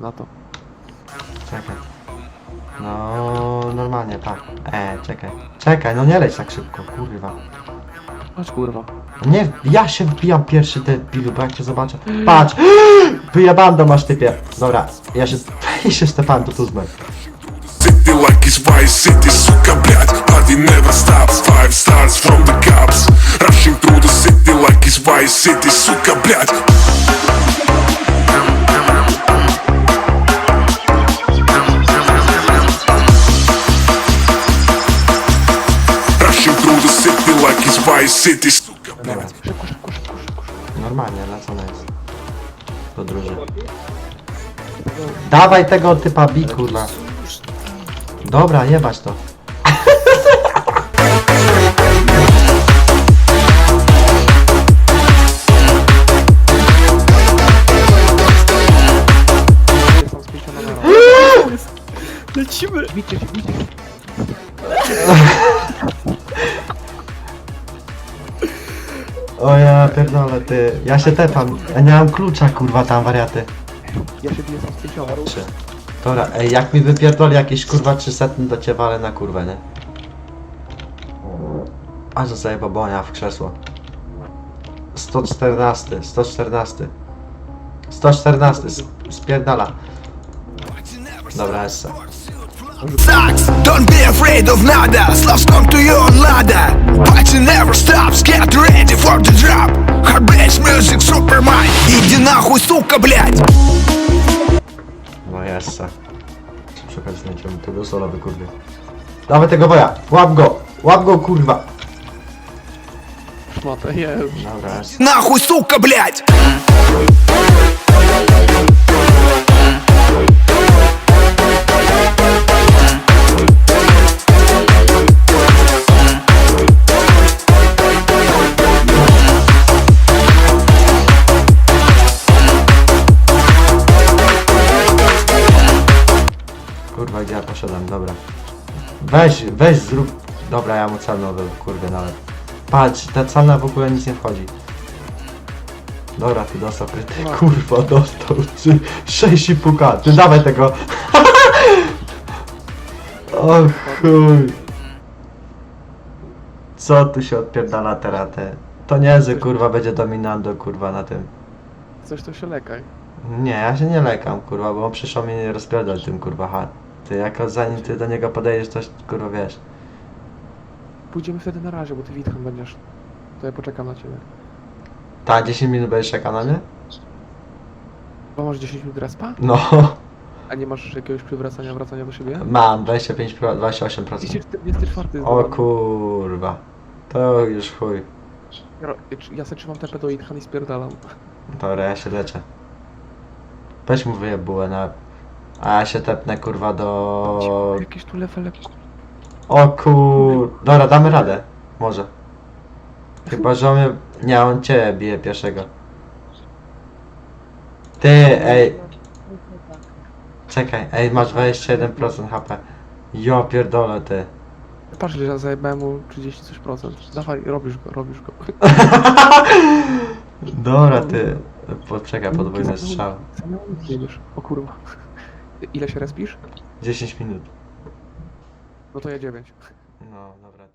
na to. Czekaj. No, normalnie, tak. E, czekaj. Czekaj, no nie leć tak szybko, kurwa. Chodź kurwa. Nie, ja się wbijam pierwszy debilu, bo jak cię zobaczę. Patrz! Wyjebando masz typie. Dobra, ja się, ja się Stefan do Tuzmer. City like it's Vice City, сука, блядь Party never stops, five stars from the cops Rushing through the city like it's Vice City, сука, блядь Spotify City, suka. Dobra. Normalnie, na co ona jest? Dawaj tego typa bi, kurwa. Dobra, jebać to. Lecimy! Widzisz, widzisz. O ja pierdolę, ty. Ja się tepam. Ja nie mam klucza, kurwa, tam wariaty. Ja się biję. Trzy. Dobra, ej, jak mi wypierdoli jakieś kurwa 300 to cię walę na kurwę, nie? A że sobie babonia w krzesło. 114, 114. 114, sp- spierdala. Dobra, jest. Sucks. Afraid of nada. Slavs come to you on ladder. Fighting never stops. Get ready for the drop. Hard bass music, Superman. Иди нахуй, сука, блядь. No jest. se. Przy okazji znajdziemy tego solowy kurwy. Dawaj tego woja! Łap go! Łap go kurwa! Szmatę, jest. Dobra. Нахуй, сука, блядь. Ja poszedłem, dobra. Weź, weź zrób... Dobra, ja mu celno był, kurde nawet. Patrz, ta celna w ogóle nic nie wchodzi. Dobra, ty dostał kryty. No. Kurwa, dostał. Ty, 6,5 k. Ty dawaj tego. o chuj. Co tu się odpierdala teraz te? To nie, że kurwa będzie dominando kurwa na tym. Coś to się lekaj. Nie, ja się nie lekam, kurwa, bo on przyszło mnie nie rozpierdol tym, kurwa, ha. Ty, jako zanim ty do niego podejdziesz, to, kurwa, wiesz. Pójdziemy wtedy na razie, bo ty Witchem będziesz. To ja poczekam na ciebie. Ta, 10 minut będziesz czekał na mnie? Bo masz 10 minut respa? No, A nie masz jakiegoś przywracania, wracania do siebie? mam, 25%, 28%. 244 O kurwa. To już chuj. Ja, ja sobie trzymam TP do Ithan i spierdalam. Dobra, ja się leczę. Weź mu wyjebułę na... A ja się tepnę, kurwa, do... Jakieś tu levele... O kur... Dobra, damy radę. Może. Chyba, że on mnie... Nie, on cię bije pierwszego. Ty, ej. Czekaj, ej, masz 21% HP. Jo, pierdolę, ty. Patrz, że ja zajebałem mu 30 coś procent. Dawaj, robisz go, robisz go. Dobra, ty. Poczekaj, podwójny strzał. O kurwa. Ile się respisz? 10 minut. No to ja 9. No, dobra.